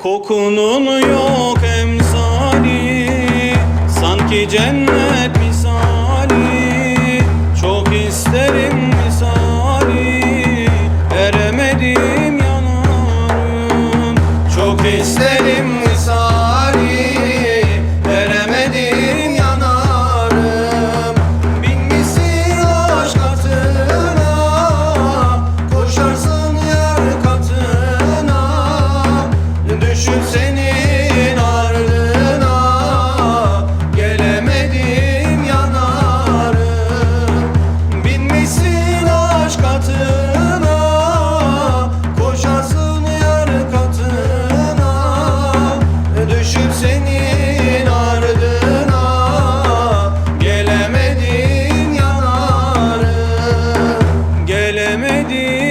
Kokunun yok emsali Sanki cennet misali. Çok isterim düşüp senin ardına Gelemedim yanarım Binmişsin aşk atına Koşasın yar katına. Düşüp senin ardına Gelemedim yanarım Gelemedim